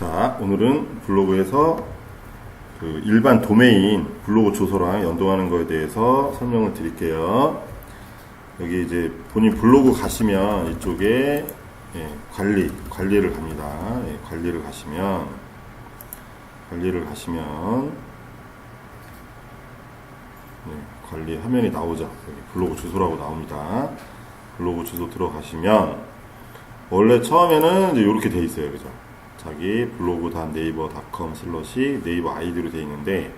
자, 오늘은 블로그에서 그 일반 도메인 블로그 주소랑 연동하는 거에 대해서 설명을 드릴게요. 여기 이제 본인 블로그 가시면 이쪽에 예, 관리, 관리를 갑니다. 예, 관리를 가시면, 관리를 가시면, 네, 관리 화면이 나오죠. 블로그 주소라고 나옵니다. 블로그 주소 들어가시면, 원래 처음에는 이제 이렇게 돼 있어요. 그죠? 자기 블로그 단 네이버닷컴 슬러시 네이버 아이디로 돼 있는데,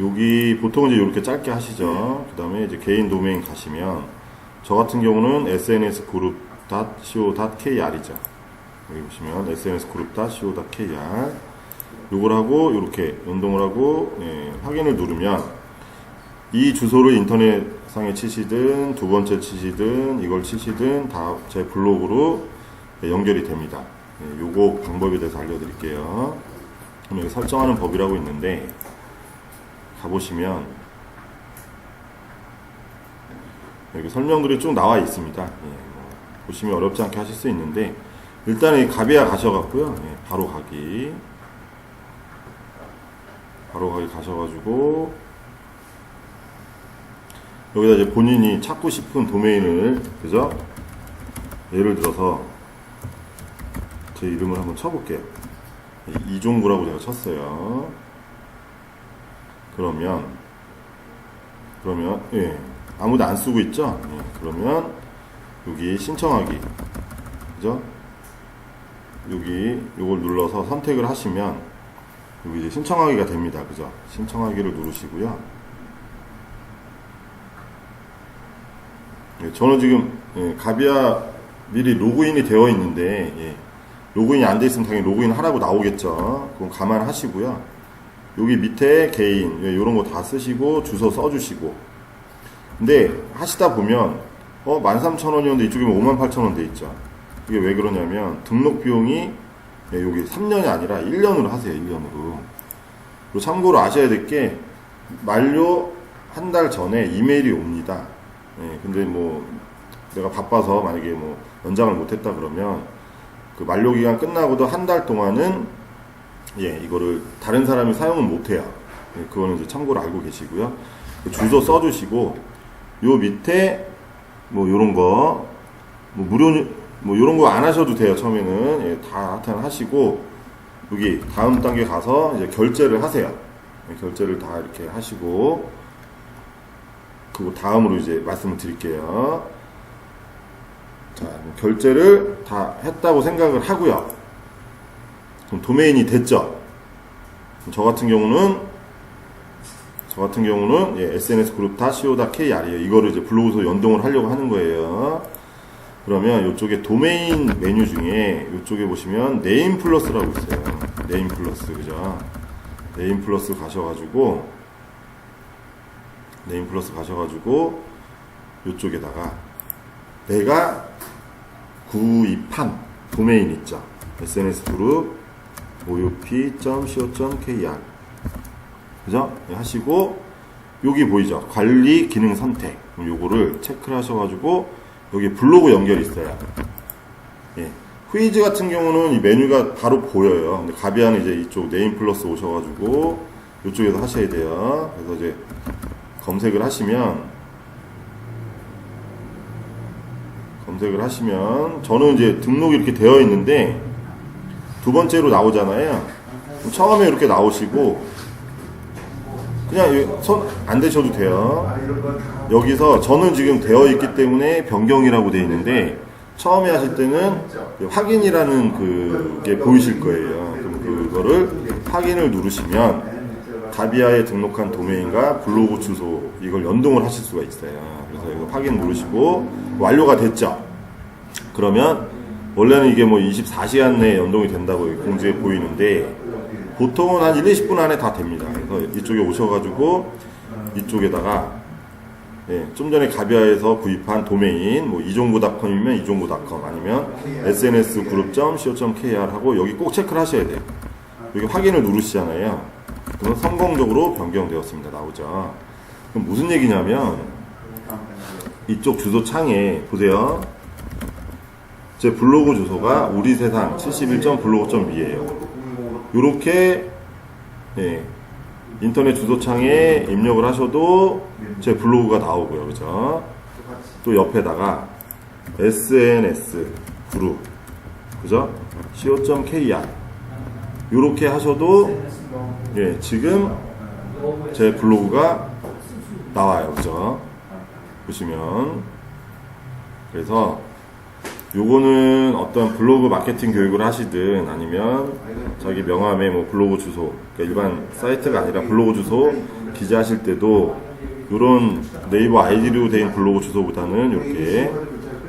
여기 보통 이제 이렇게 짧게 하시죠. 그 다음에 이제 개인 도메인 가시면, 저 같은 경우는 sns그룹.co.kr이죠. 여기 보시면 sns그룹.co.kr 요걸 하고 이렇게 연동을 하고 예, 확인을 누르면 이 주소를 인터넷상에 치시든 두 번째 치시든 이걸 치시든 다 제 블로그로 예, 연결이 됩니다. 예, 요거 방법에 대해서 알려드릴게요. 그럼 여기 설정하는 법이라고 있는데 가보시면 여기 설명글이 쭉 나와 있습니다. 예, 뭐 보시면 어렵지 않게 하실 수 있는데 일단 이 가비아 가셔갖고요. 예, 바로 가기 바로 가기 가셔가지고 여기다 이제 본인이 찾고 싶은 도메인을 그죠? 예를 들어서 제 이름을 한번 쳐볼게요. 이- 이종구라고 제가 쳤어요. 그러면 그러면 예 아무도 안 쓰고 있죠? 예, 그러면 여기 신청하기 그죠? 여기 요걸 눌러서 선택을 하시면 여기 이제 신청하기가 됩니다. 그죠? 신청하기를 누르시고요. 예, 저는 지금 예, 가비아 미리 로그인이 되어 있는데 예, 로그인이 안 돼 있으면 당연히 로그인 하라고 나오겠죠. 그건 감안하시고요. 여기 밑에 개인 이런 거 다 쓰시고 주소 써주시고 근데 하시다 보면 어 13,000원이었는데 이쪽에 58,000원 돼 있죠. 이게 왜 그러냐면 등록 비용이 예, 여기 3년이 아니라 1년으로 하세요. 1년으로. 그리고 참고로 아셔야 될 게 만료 한 달 전에 이메일이 옵니다. 예, 근데 뭐 내가 바빠서 만약에 뭐 연장을 못했다 그러면 그 만료 기간 끝나고도 한 달 동안은 예 이거를 다른 사람이 사용은 못해요. 예, 그거는 이제 참고로 알고 계시고요. 그 주소 써주시고 요 밑에 뭐 요런 거 뭐 무료 뭐 요런 거 안 하셔도 돼요 처음에는 예, 다 하여튼 하시고 여기 다음 단계 가서 이제 결제를 하세요 예, 결제를 다 이렇게 하시고 그리고 다음으로 이제 말씀을 드릴게요 결제를 다 했다고 생각을 하고요 그럼 도메인이 됐죠 저 같은 경우는 저 같은 경우는 예, sns그룹.co.kr이에요. 이거를 이제 블로그에서 연동을 하려고 하는 거예요. 그러면 이쪽에 도메인 메뉴 중에 이쪽에 보시면 네임 플러스라고 있어요. 네임 플러스 그죠? 네임 플러스 가셔가지고 네임 플러스 가셔가지고 이쪽에다가 내가 구입한 도메인 있죠. sns그룹 moop.co.kr 그죠? 네, 하시고 여기 보이죠? 관리 기능 선택. 요거를 체크를 하셔가지고 여기 블로그 연결이 있어요. 예. 후이즈 같은 경우는 이 메뉴가 바로 보여요. 근데 가비아는 이제 이쪽 네임 플러스 오셔가지고 이쪽에서 하셔야 돼요. 그래서 이제 검색을 하시면 검색을 하시면 저는 이제 등록이 이렇게 되어 있는데 두 번째로 나오잖아요. 처음에 이렇게 나오시고 그냥 손안 대셔도 돼요. 여기서 저는 지금 되어 있기 때문에 변경이라고 되어 있는데 처음에 하실 때는 확인이라는 그게 보이실 거예요. 그럼 그거를 확인을 누르시면 가비아에 등록한 도메인과 블로그 주소 이걸 연동을 하실 수가 있어요. 그래서 이거 확인 누르시고 완료가 됐죠. 그러면 원래는 이게 뭐 24시간 내에 연동이 된다고 공지에 보이는데 보통은 한 1, 20분 안에 다 됩니다. 그래서 이쪽에 오셔가지고 이쪽에다가 예, 좀 전에 가비아에서 구입한 도메인 뭐 이종구닷컴이면 이종구닷컴 아니면 sns그룹.co.kr 하고 여기 꼭 체크를 하셔야 돼요. 여기 확인을 누르시잖아요. 그러면 성공적으로 변경되었습니다. 나오죠. 그럼 무슨 얘기냐면 이쪽 주소 창에 보세요. 제 블로그 주소가 우리 세상 71.블로그.me예요. 요렇게 예, 인터넷 주소창에 입력을 하셔도 제 블로그가 나오고요. 그죠? 또 옆에다가 SNS 그룹 그죠? co.kr 요렇게 하셔도 예, 지금 제 블로그가 나와요. 그죠? 보시면 그래서 요거는 어떤 블로그 마케팅 교육을 하시든 아니면 자기 명함에 뭐 블로그 주소 그러니까 일반 사이트가 아니라 블로그 주소 기재하실 때도 요런 네이버 아이디로 된 블로그 주소보다는 이렇게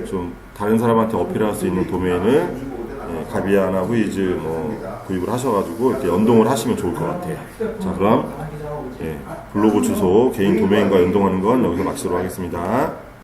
좀 다른 사람한테 어필할 수 있는 도메인을 예, 가비아나 후이즈 뭐 구입을 하셔가지고 이렇게 연동을 하시면 좋을 것 같아요. 자 그럼 예, 블로그 주소 개인 도메인과 연동하는 건 여기서 마치도록 하겠습니다.